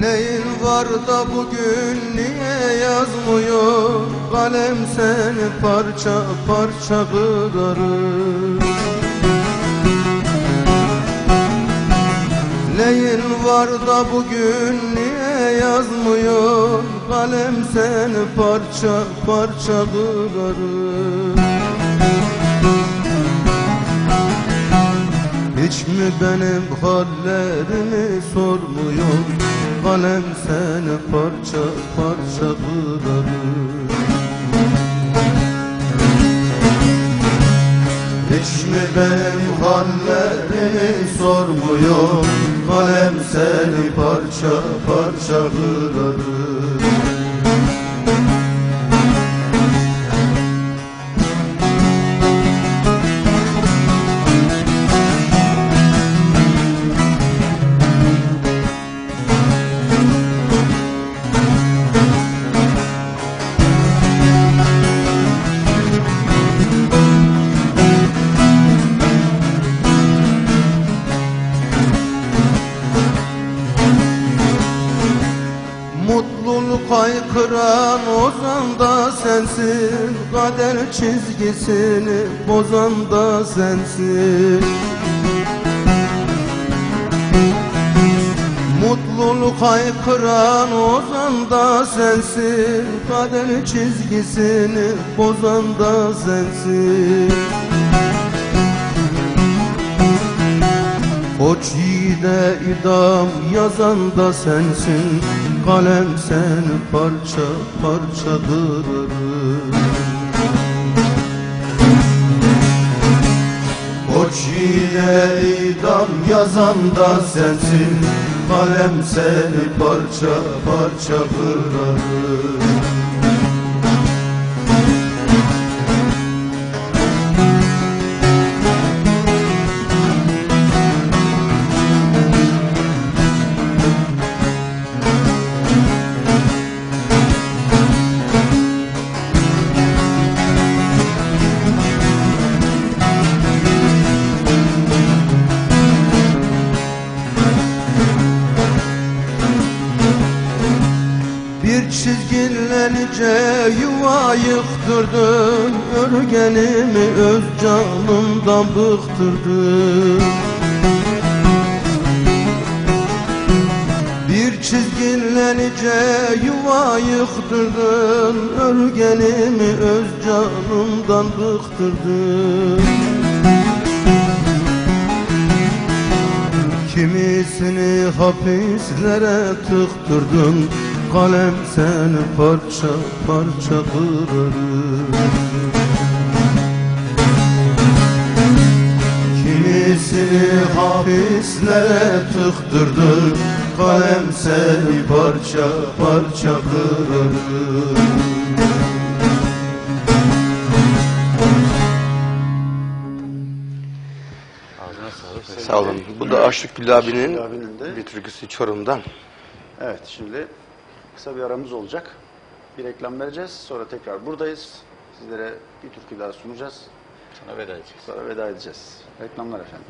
Neyin var da bugün niye yazmıyor? Kalem seni parça parça kırarım. Neyin var da bugün niye yazmıyor? Kalem seni parça parça kırarım. Hiç mi benim hallerimi sormuyor? Kalem seni parça parça kırarım Hiç mi benim hallerimi sormuyor. Kalem seni parça parça kırarım Mutluluk haykıran ozan da sensin Kader çizgisini bozan da sensin. Mutluluk haykıran ozan da sensin Kader çizgisini bozan da sensin. Koç yiğide idam yazan da sensin Kalem seni parça parça kırarım Koç yiğide idam yazan da sensin Kalem seni parça parça kırarım Çizgilenince yuva yıktırdın Örgenimi öz canımdan bıktırdın. Bir çizgilenince yuva yıktırdın Örgenimi öz canımdan bıktırdın. Kimisini hapislere tıktırdın Kalem seni parça parça kırarım Kimisini hapislere tıktırdın Kalem seni parça parça kırarım Sağ olun. Bu da Aşık Gül abinin bir türküsü Çorum'dan. Evet şimdi kısa bir aramız olacak. Bir reklam vereceğiz. Sonra tekrar buradayız. Sizlere bir türkü daha sunacağız. Sana veda edeceğiz. Sonra veda edeceğiz. Reklamlar efendim.